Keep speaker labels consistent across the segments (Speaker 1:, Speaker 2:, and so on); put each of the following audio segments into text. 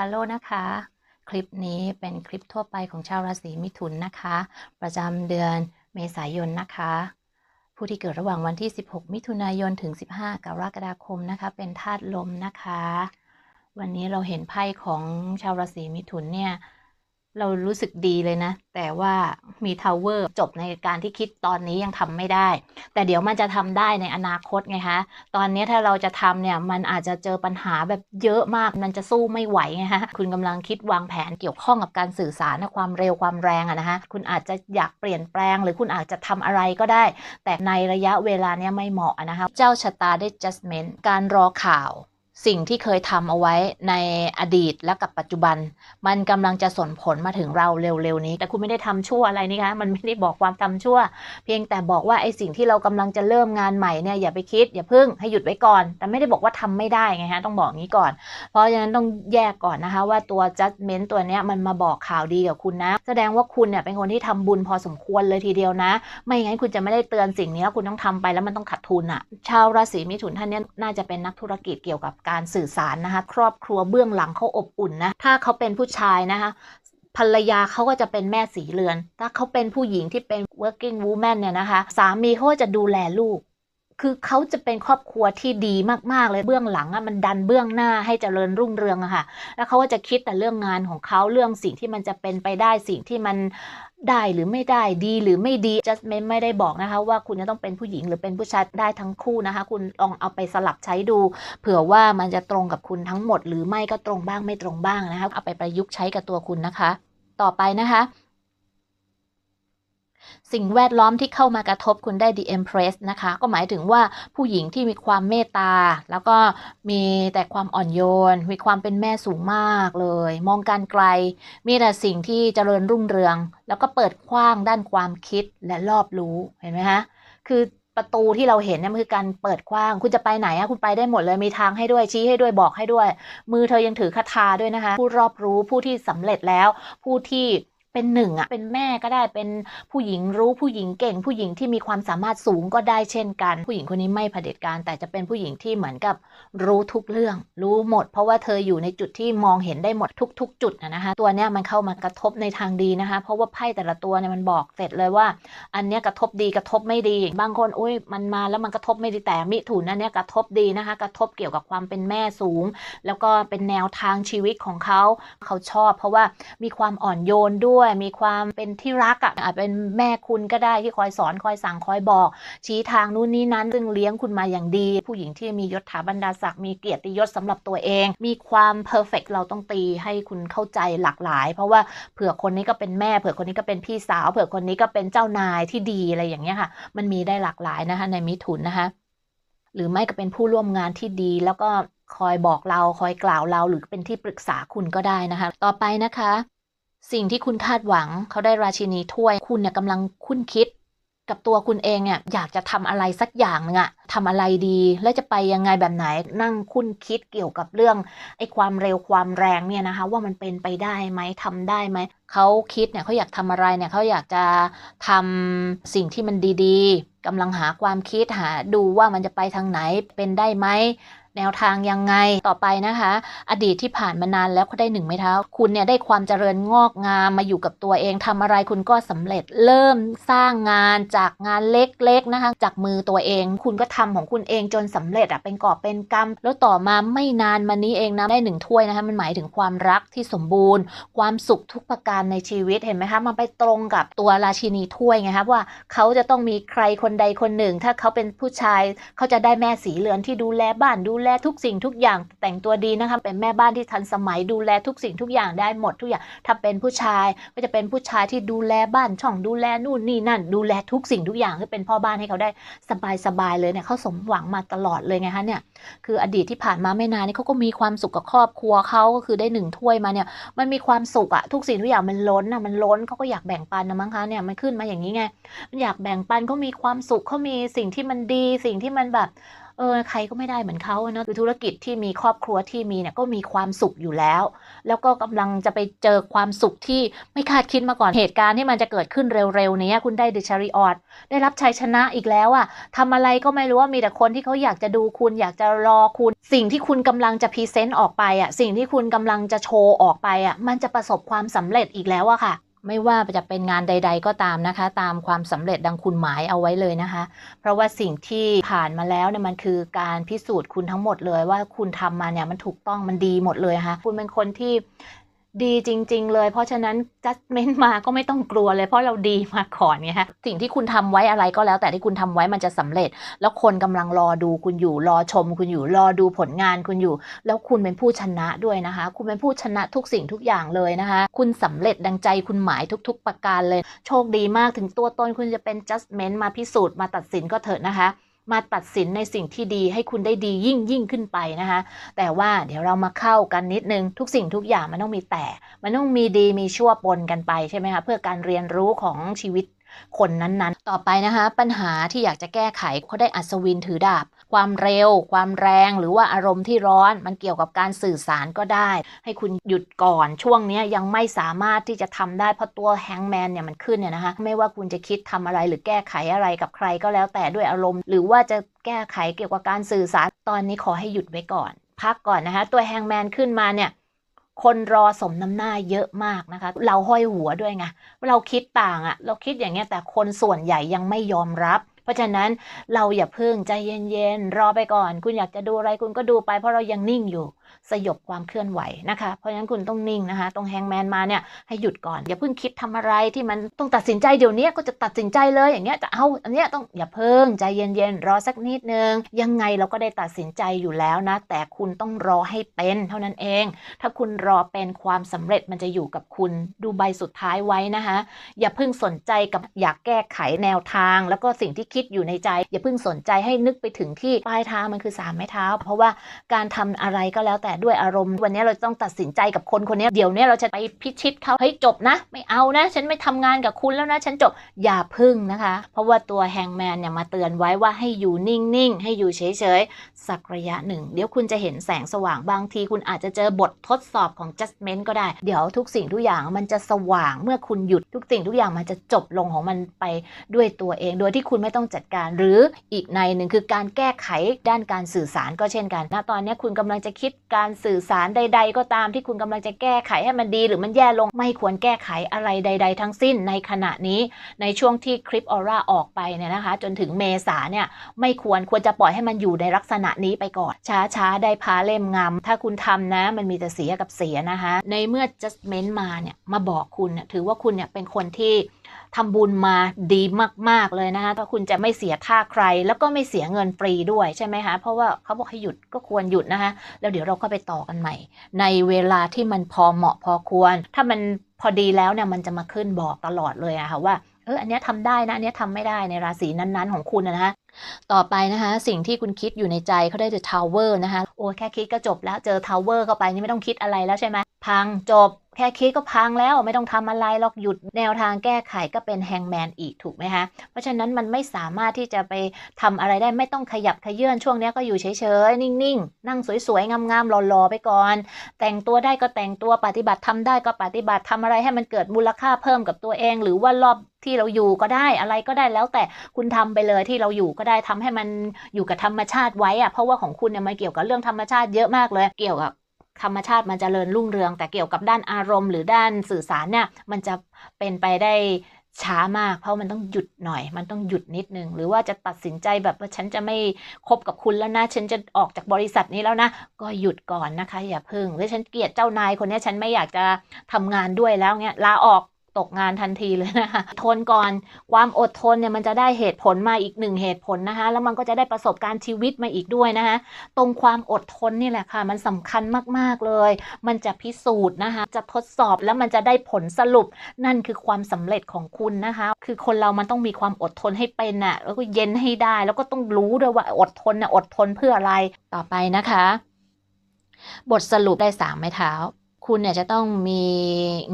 Speaker 1: าโร่นะคะ คลิปนี้เป็นคลิปทั่วไปของชาวราศีมิถุนนะคะ ประจำเดือนเมษายนนะคะ ผู้ที่เกิดระหว่างวันที่ 16 มิถุนายนถึง 15 กรกฎาคมนะคะ เป็นธาตุลมนะคะ วันนี้เราเห็นไพ่ของชาวราศีมิถุนเนี่ย เรารู้สึกดีเลยนะ แต่ว่ามีทาวเวอร์จบในการที่คิดตอนนี้ยังทำไม่ได้ แต่เดี๋ยวมันจะทำได้ในอนาคตไงคะ ตอนนี้ถ้าเราจะทำเนี่ย มันอาจจะเจอปัญหาแบบเยอะมาก มันจะสู้ไม่ไหวไงฮะ คุณกำลังคิดวางแผนเกี่ยวข้องกับการสื่อสารนะความเร็วความแรงอะนะคะ คุณอาจจะอยากเปลี่ยนแปลง หรือคุณอาจจะทำอะไรก็ได้ แต่ในระยะเวลาเนี้ยไม่เหมาะนะคะ เจ้าชะตาได้ judgment การรอข่าว สิ่งที่เคยทำเอาไว้ในอดีตและกับปัจจุบัน มันกำลังจะส่งผลมาถึงเราเร็วๆนี้ แต่คุณไม่ได้ทำชั่วอะไรนี่คะมันไม่ได้บอกความทำชั่ว เพียงแต่บอกว่าไอ้สิ่งที่เรากำลังจะเริ่มงานใหม่เนี่ยอย่าไปคิดอย่าพึ่งให้หยุดไว้ก่อน แต่ไม่ได้บอกว่าทำไม่ได้ไงฮะต้องบอกงี้ก่อน เพราะฉะนั้นต้องแยกก่อนนะคะว่าตัว judgment ตัวเนี้ยมันมาบอกข่าวดีกับคุณนะ แสดงว่าคุณเนี่ยเป็นคนที่ทำบุญพอสมควรเลยทีเดียวนะ ไม่งั้นคุณจะไม่ได้เตือนสิ่งนี้แล้วคุณต้องทำไปแล้วมันต้องขาดทุนอะ่ะ ชาวราศีมิถุนท่านเนี้ยน่าจะเป็นนักธุรกิจเกี่ยวกับการสื่อสารนะคะ ครอบครัวเบื้องหลังเขาอบอุ่นนะ ถ้าเขาเป็นผู้ชายนะคะภรรยาเขาก็จะเป็นแม่สีเรือน ถ้าเขาเป็นผู้หญิงที่เป็น working woman เนี่ยนะคะ สามีเขาก็จะดูแลลูก คือเขาจะเป็นครอบครัวที่ดีมากๆเลยเบื้องหลังอะมันดันเบื้องหน้าให้เจริญรุ่งเรืองอะค่ะ แล้วเขาก็จะคิดแต่เรื่องงานของเขาเรื่องสิ่งที่มันจะเป็นไปได้สิ่งที่มันได้หรือไม่ได้ดีหรือไม่ดี just ไม่ไม่ได้บอกนะคะ ว่าคุณจะต้องเป็นผู้หญิงหรือเป็นผู้ชายได้ทั้งคู่นะคะ คุณลองเอาไปสลับใช้ดู เผื่อว่ามันจะตรงกับคุณทั้งหมด หรือไม่ก็ตรงบ้างไม่ตรงบ้างนะคะ เอาไปประยุกต์ใช้กับตัวคุณนะคะ ต่อไปนะคะ สิ่งแวดล้อมที่เข้ามากระทบคุณได้ The Empress นะคะ ก็หมายถึงว่าผู้หญิงที่มีความเมตตา แล้วก็มีแต่ความอ่อนโยน มีความเป็นแม่สูงมากเลย มองการไกล มีแต่สิ่งที่เจริญรุ่งเรือง แล้วก็เปิดกว้างด้านความคิดและรอบรู้เห็นไหมคะคือประตูที่เราเห็นเนี่ยมันคือการเปิดกว้าง คุณจะไปไหนอะคุณไปได้หมดเลยมีทางให้ด้วยชี้ให้ด้วยบอกให้ด้วย มือเธอยังถือคาถาด้วยนะคะ ผู้รอบรู้ผู้ที่สำเร็จแล้ว ผู้ที่ เป็นหนึ่งอะเป็นแม่ก็ได้เป็นผู้หญิงรู้ผู้หญิงเก่ง ผู้หญิงที่มีความสามารถสูงก็ได้เช่นกัน ผู้หญิงคนนี้ไม่เผด็จการ แต่จะเป็นผู้หญิงที่เหมือนกับรู้ทุกเรื่อง รู้หมด เพราะว่าเธออยู่ในจุดที่มองเห็นได้หมดทุก ๆ จุดนะนะคะตัวเนี้ยมันเข้ามากระทบในทางดีนะคะ เพราะว่าไพ่แต่ละตัวเนี่ยมันบอกเสร็จเลยว่า อันเนี้ยกระทบดีกระทบไม่ดี บางคนอุ้ยมันมาแล้วมันกระทบไม่ดีแต่มิถุนอันเนี้ยกระทบดีนะคะ กระทบเกี่ยวกับความเป็นแม่สูง แล้วก็เป็นแนวทางชีวิตของเขาเขาชอบ เพราะว่ามีความอ่อนโยนด้วยมีความเป็นที่รักอะ่ะอาจเป็นแม่คุณก็ได้ที่คอยสอนคอยสั่งคอยบอก ชี้ทางนู่นนี่นั้นซึ่งเลี้ยงคุณมาอย่างดี ผู้หญิงที่มียศถาบรรดาศักดิ์มีเกียรติยศสำหรับตัวเอง มีความเพอร์เฟกเราต้องตีให้คุณเข้าใจหลากหลาย เพราะว่าเผื่อคนนี้ก็เป็นแม่ เผื่อคนนี้ก็เป็นพี่สาว เผื่อคนนี้ก็เป็นเจ้านายที่ดีอะไรอย่างเงี้ยค่ะ มันมีได้หลากหลายนะคะในมิถุนนะคะหรือไม่ก็เป็นผู้ร่วมงานที่ดีแล้วก็คอยบอกเราคอยกล่าวเราหรือเป็นที่ปรึกษาคุณก็ได้นะคะ ต่อไปนะคะ สิ่งที่คุณคาดหวังเขาได้ราชินีถ้วยคุณเนี่ยกำลังคุ้นคิด กับตัวคุณเองเนี่ยอยากจะทำอะไรสักอย่างนึงอะทำอะไรดี แล้วจะไปยังไงแบบไหนนั่งคุ้นคิดเกี่ยวกับเรื่องไอ้ความเร็วความแรงเนี่ยนะคะ ว่ามันเป็นไปได้ไหมทำได้ไหมเขาคิดเนี่ยเขาอยากทำอะไรเนี่ยเขาอยากจะทำสิ่งที่มันดีๆกำลังหาความคิดหาดูว่ามันจะไปทางไหนเป็นได้ไหม แนวทางยังไงต่อไปนะคะ อดีตที่ผ่านมานานแล้วก็ได้หนึ่งไม้เท้า คุณเนี่ยได้ความเจริญงอกงามมาอยู่กับตัวเองทำอะไรคุณก็สำเร็จเริ่มสร้างงานจากงานเล็กๆนะคะ จากมือตัวเอง คุณก็ทำของคุณเองจนสำเร็จอะเป็นกอบเป็นกำแล้วต่อมาไม่นานมานี้เองนะได้หนึ่งถ้วยนะคะมันหมายถึงความรักที่สมบูรณ์ ความสุขทุกประการในชีวิตเห็นไหมคะมันไปตรงกับตัวราชินีถ้วยไงคะว่าเขาจะต้องมีใครคนใดคนหนึ่ง ถ้าเขาเป็นผู้ชายเขาจะได้แม่สีเรือนที่ดูแลบ้านดูแลทุกสิ่งทุกอย่างแต่งตัวดีนะคะเป็นแม่บ้านที่ทันสมัยดูแลทุกสิ่งทุกอย่างได้หมดทุกอย่างถ้าเป็นผู้ชายก็จะเป็นผู้ชายที่ดูแลบ้านช่องดูแลนู่นนี่นั่น ดูแลทุกสิ่งทุกอย่างคือเป็นพ่อบ้านให้เขาได้สบายสบายๆเลยเนี่ยเขาสมหวังมาตลอดเลยไงคะเนี่ยคืออดีตที่ผ่านมาไม่นานนี่เขาก็มีความสุขกับครอบครัวเขาก็คือได้หนึ่งถ้วยมาเนี่ยมันมีความสุขอะทุกสิ่งทุกอย่างมันล้นอะมันล้นเขาก็อยากแบ่งปันนะมั้งคะเนี่ยมันขึ้นมาอย่างนี้ไงมันอยากแบ่งปันเขามีความสุขเขามีสิ่งที่มันดีสิ่งที่มันแบบ เออใครก็ไม่ได้เหมือนเขาเนอะคือธุรกิจที่มีครอบครัวที่มีเนี่ยก็มีความสุขอยู่แล้ว แล้วก็กำลังจะไปเจอความสุขที่ไม่คาดคิดมาก่อนเหตุการณ์ที่มันจะเกิดขึ้นเร็วๆนี้คุณได้เดชาริออดได้รับชัยชนะอีกแล้วอะทำอะไรก็ไม่รู้ว่ามีแต่คนที่เขาอยากจะดูคุณอยากจะรอคุณ สิ่งที่คุณกำลังจะพรีเซนต์ออกไปอะสิ่งที่คุณกำลังจะโชว์ออกไปอะมันจะประสบความสำเร็จอีกแล้วอะค่ะ ไม่ว่าจะเป็นงานใด ๆ ก็ตามนะคะ ตามความสำเร็จดังคุณหมายเอาไว้เลยนะคะ เพราะว่าสิ่งที่ผ่านมาแล้วเนี่ยมันคือการพิสูจน์คุณทั้งหมดเลยว่าคุณทำมาเนี่ยมันถูกต้องมันดีหมดเลยค่ะคุณเป็นคนที่ ดีจริง ๆ เลย เพราะฉะนั้นจัดเมนมาก็ไม่ต้องกลัวเลยเพราะเราดีมาก่อนไงฮะสิ่งที่คุณทำไว้อะไรก็แล้ว แต่ที่คุณทำไว้มันจะสำเร็จ แล้วคนกำลังรอดูคุณอยู่รอชม คุณอยู่รอดูผลงานคุณอยู่ แล้วคุณเป็นผู้ชนะด้วยนะคะ คุณเป็นผู้ชนะทุกสิ่งทุกอย่างเลยนะคะ คุณสำเร็จดังใจคุณหมายทุก ๆ ประการเลย โชคดีมากถึงตัวตนคุณจะเป็น judgment มาพิสูจน์มาตัดสินก็เถอะนะคะ มาตัดสินในสิ่งที่ดีให้คุณได้ดียิ่งยิ่งขึ้นไปนะคะ แต่ว่าเดี๋ยวเรามาเข้ากันนิดนึงทุกสิ่งทุกอย่างมันต้องมีแต่ มันต้องมีดีมีชั่วปนกันไปใช่ไหมคะเพื่อการเรียนรู้ของชีวิตคนนั้นๆ ต่อไปนะคะ ปัญหาที่อยากจะแก้ไขเขาได้อัศวินถือดาบ ความเร็ว ความแรง หรือว่าอารมณ์ที่ร้อน มันเกี่ยวกับการสื่อสารก็ได้ ให้คุณหยุดก่อนช่วงนี้ยังไม่สามารถที่จะทำได้เพราะตัวแฮงแมนเนี่ยมันขึ้นเนี่ยนะคะไม่ว่าคุณจะคิดทำอะไรหรือแก้ไขอะไรกับใครก็แล้วแต่ด้วยอารมณ์ หรือว่าจะแก้ไขเกี่ยวกับการสื่อสารตอนนี้ขอให้หยุดไว้ก่อน พักก่อนนะคะตัวแฮงแมนขึ้นมาเนี่ยคนรอสมน้ำหน้าเยอะมากนะคะ เราห้อยหัวด้วยไง เราคิดต่างอะ่ะเราคิดอย่างเงี้ยแต่คนส่วนใหญ่ยังไม่ยอมรับราะฉะนั้นเราอย่าเพิ่งใจเย็นๆ รอไปก่อน คุณอยากจะดูอะไรคุณก็ดูไปเพราะเรายังนิ่งอยู่ สยบความเคลื่อนไหวนะคะ เพราะฉะนั้นคุณต้องนิ่งนะคะ ตรงแฮงแมนมาเนี่ยให้หยุดก่อน อย่าเพิ่งคิดทำอะไรที่มันต้องตัดสินใจเดี๋ยวนี้ก็จะตัดสินใจเลยอย่างเงี้ยจะเอาอันเนี้ยต้องอย่าเพิ่งใจเย็นๆรอสักนิดนึงยังไงเราก็ได้ตัดสินใจอยู่แล้วนะ แต่คุณต้องรอให้เป็นเท่านั้นเอง ถ้าคุณรอเป็นความสำเร็จมันจะอยู่กับคุณดูใบสุดท้ายไว้นะคะอย่าเพิ่งสนใจกับอยากแก้ไขแนวทาง แล้วก็สิ่งที่คิดอยู่ในใจ อย่าเพิ่งสนใจให้นึกไปถึงที่ปลายทางมันคือสามไม้เท้า เพราะว่าการทำอะไรก็แล้วแต่ด้วยอารมณ์ วันนี้เราต้องตัดสินใจกับคนคนนี้เดี๋ยวนี้เราจะไปพิชิตเขาเฮ้ยจบนะ ไม่เอานะ ฉันไม่ทำงานกับคุณแล้วนะ ฉันจบอย่าพึ่งนะคะ เพราะว่าตัวแฮงแมนเนี่ยมาเตือนไว้ว่าให้อยู่นิ่งๆ ให้อยู่เฉยๆ สักระยะหนึ่ง เดี๋ยวคุณจะเห็นแสงสว่างบางที คุณอาจจะเจอบททดสอบของ judgment ก็ได้ เดี๋ยวทุกสิ่งทุกอย่างมันจะสว่างเมื่อคุณหยุดทุกสิ่งทุกอย่างมันจะจบลงของมันไปด้วยตัวเอง โดยที่คุณไม่ต้องจัดการหรืออีกในหนึ่งคือการแก้ไขด้านการสื่อสารก็เช่นกันณตอนนี้คุณกำลังจะคิดการสื่อสารใด ๆ ก็ตามที่คุณกำลังจะแก้ไขให้มันดี หรือมันแย่ลงไม่ควรแก้ไขอะไรใด ๆ ทั้งสิ้นในขณะนี้ในช่วงที่คลิปออร่าออกไปเนี่ยนะคะ จนถึงเมษาเนี่ยไม่ควรควรจะปล่อยให้มันอยู่ในลักษณะนี้ไปก่อน ช้าๆ ได้พาเล่มงามถ้าคุณทำนะ มันมีแต่เสียกับเสียนะคะ ในเมื่อ judgment มาเนี่ยมาบอกคุณเนี่ยถือว่าคุณเนี่ยเป็นคนที่ ทำบุญมาดีมาก ๆ เลยนะคะถ้าคุณจะไม่เสียท่าใคร แล้วก็ไม่เสียเงินฟรีด้วยใช่ไหมคะเพราะว่าเขาบอกให้หยุดก็ควรหยุดนะคะแล้วเดี๋ยวเราก็ไปต่อกันใหม่ ในเวลาที่มันพอเหมาะพอควร ถ้ามันพอดีแล้วเนี่ยมันจะมาขึ้นบอกตลอดเลยอะค่ะว่าเอออันนี้ยทำได้นะอันเนี้ยทำไม่ได้ในราศีนั้นๆ ของคุณนะต่อไปนะคะสิ่งที่คุณคิดอยู่ในใจเขาได้ The Tower นะคะโอ้แค่คิดก็จบแล้วเจอ Tower เข้าไปนี่ไม่ต้องคิดอะไรแล้วใช่ไหมพังจบ ค่คิดก็พังแล้วไม่ต้องทำอะไรหรอกหยุดแนวทางแก้ไขก็เป็นแฮงแมนอีกถูกไหมคะเพราะฉะนั้นมันไม่สามารถที่จะไปทำอะไรได้ไม่ต้องขยับขยื่นช่วงนี้ก็อยู่เฉยๆ นิ่งๆ นั่งสวยๆ งามๆหล่อๆไปก่อน แต่งตัวได้ก็แต่งตัวปฏิบัติทำได้ก็ปฏิบัติทำอะไรให้มันเกิดมูลค่าเพิ่มกับตัวเอง หรือว่ารอบที่เราอยู่ก็ได้อะไรก็ได้แล้วแต่คุณทำไปเลยที่เราอยู่ก็ได้ทำให้มันอยู่กับธรรมชาติไว้อะเพราะว่าของคุณเนี่ยมันเกี่ยวกับเรื่องธรรมชาติเยอะมากเลยเกี่ยวกับ ธรรมชาติมันจเจริญรุ่งเรือง แต่เกี่ยวกับด้านอารมณ์หรือด้านสื่อสารเนี่ยมันจะเป็นไปได้ช้ามาก เพราะมันต้องหยุดหน่อย มันต้องหยุดนิดนึง หรือว่าจะตัดสินใจแบบว่าฉันจะไม่คบกับคุณแล้วนะ ฉันจะออกจากบริษัทนี้แล้วนะ ก็หยุดก่อนนะคะ อย่าพึ่งหรือฉันเกลียดเจ้านายคนนี้ฉันไม่อยากจะทำงานด้วยแล้วเนี่ยลาออก ตกงานทันทีเลยนะคะทนก่อนความอดทนเนี่ยมันจะได้เหตุผลมาอีกหนึ่งเหตุผลนะคะ แล้วมันก็จะได้ประสบการณ์ชีวิตมาอีกด้วยนะคะ ตรงความอดทนนี่แหละค่ะ มันสำคัญมากๆเลย มันจะพิสูจน์นะคะ จะทดสอบแล้วมันจะได้ผลสรุป นั่นคือความสำเร็จของคุณนะคะ คือคนเรามันต้องมีความอดทนให้เป็นน่ะ แล้วก็เย็นให้ได้ แล้วก็ต้องรู้ด้วยว่าอดทนนะอดทนเพื่ออะไรต่อไปนะคะ บทสรุปได้สามไม้เท้า คุณเนี่ยจะต้องมี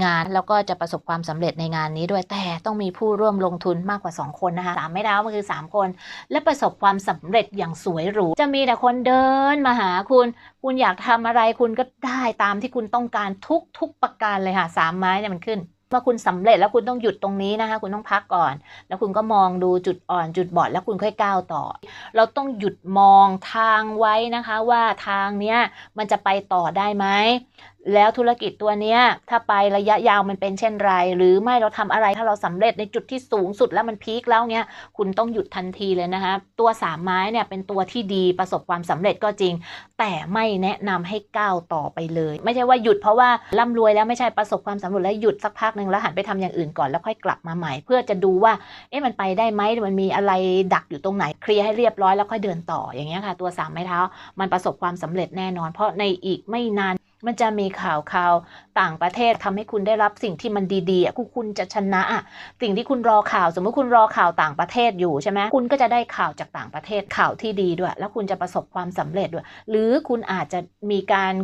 Speaker 1: งานแล้วก็จะประสบความสำเร็จในงานนี้ด้วยแต่ต้องมีผู้ร่วมลงทุนมากกว่า 2 คนนะคะสามไม่เท้มันคือ 3 คน และประสบความสำเร็จอย่างสวยหรู จะมีแต่คนเดินมาหาคุณ คุณอยากทำอะไรคุณก็ได้ตามที่คุณต้องการทุกทุกประการเลยค่ะสามไม้เนี่ยมันขึ้นเมื่อคุณสำเร็จแล้วคุณต้องหยุดตรงนี้นะคะ คุณต้องพักก่อน แล้วคุณก็มองดูจุดอ่อนจุดบอดแล้วคุณค่อยก้าวต่อ เราต้องหยุดมองทางไว้นะคะว่าทางเนี้ยมันจะไปต่อได้ไหม แล้วธุรกิจตัวเนี้ยถ้าไประยะยาวมันเป็นเช่นไร หรือไม่เราทำอะไรถ้าเราสำเร็จในจุดที่สูงสุดแล้วมันพีคแล้วเนี้ยคุณต้องหยุดทันทีเลยนะคะ ตัวสามไม้เนี่ยเป็นตัวที่ดีประสบความสำเร็จก็จริง แต่ไม่แนะนำให้ก้าวต่อไปเลย ไม่ใช่ว่าหยุดเพราะว่าร่ำรวยแล้วไม่ใช่ประสบความสำเร็จแล้วหยุดสักพักหนึ่งแล้วหันไปทำอย่างอื่นก่อนแล้วค่อยกลับมาใหม่ เพื่อจะดูว่าเอ๊ะมันไปได้ไหมมันมีอะไรดักอยู่ตรงไหนเคลียร์ให้เรียบร้อยแล้วค่อยเดินต่ออย่างเงี้ยค่ะ ตัวสามไม้เท้ามันประสบความสำเร็จแน่นอน เพราะในอีกไม่นาน มันจะมีข่าวข่าวต่างประเทศทำให้คุณได้รับสิ่งที่มันดีๆอะคุณคุณจะชนะอะสิ่งที่คุณรอข่าว สมมติคุณรอข่าวต่างประเทศอยู่ใช่ไหมคุณก็จะได้ข่าวจากต่างประเทศข่าวที่ดีด้วย แล้วคุณจะประสบความสำเร็จด้วย หรือคุณอาจจะมีการ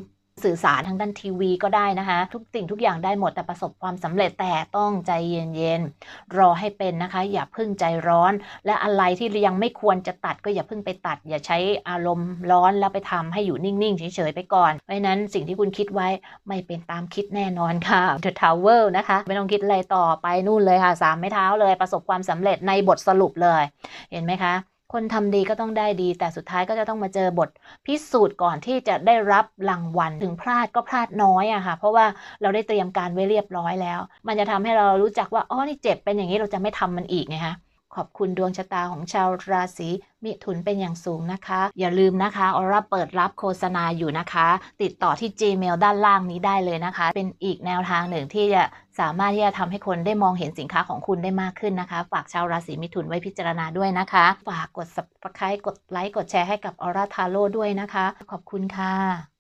Speaker 1: สื่อสารทางด้านทีวีก็ได้นะคะ ทุกสิ่งทุกอย่างได้หมดแต่ประสบความสำเร็จแต่ต้องใจเย็นๆรอให้เป็นนะคะ อย่าเพึ่งใจร้อน และอะไรที่ยังไม่ควรจะตัดก็อย่าเพิ่งไปตัด อย่าใช้อารมณ์ร้อนแล้วไปทำให้อยู่นิ่งๆเฉยๆไปก่อนเพราะฉะนั้นสิ่งที่คุณคิดไว้ไม่เป็นตามคิดแน่นอนค่ะ The Tower นะคะ ไม่ต้องคิดอะไรต่อไปนู่นเลยค่ะสามไม้เท้าเลยประสบความสำเร็จในบทสรุปเลย เห็นไหมคะ คนทำดีก็ต้องได้ดี แต่สุดท้ายก็จะต้องมาเจอบทพิสูจน์ก่อนที่จะได้รับรางวัลถึงพลาดก็พลาดน้อยอะค่ะ เพราะว่าเราได้เตรียมการไว้เรียบร้อยแล้ว มันจะทำให้เรารู้จักว่าอ๋อนี่เจ็บเป็นอย่างนี้เราจะไม่ทำมันอีกไงคะ ขอบคุณดวงชะตาของชาวราศีมิถุนเป็นอย่างสูงนะคะ อย่าลืมนะคะออร่าเปิดรับโฆษณาอยู่นะคะ ติดต่อที่ Gmail ด้านล่างนี้ได้เลยนะคะ เป็นอีกแนวทางหนึ่งที่จะสามารถที่จะทำให้คนได้มองเห็นสินค้าของคุณได้มากขึ้นนะคะ ฝากชาวราศีมิถุนไว้พิจารณาด้วยนะคะ ฝากกด subscribe กดไลค์กดแชร์ให้กับออร่าทาโร่ด้วยนะคะ ขอบคุณค่ะ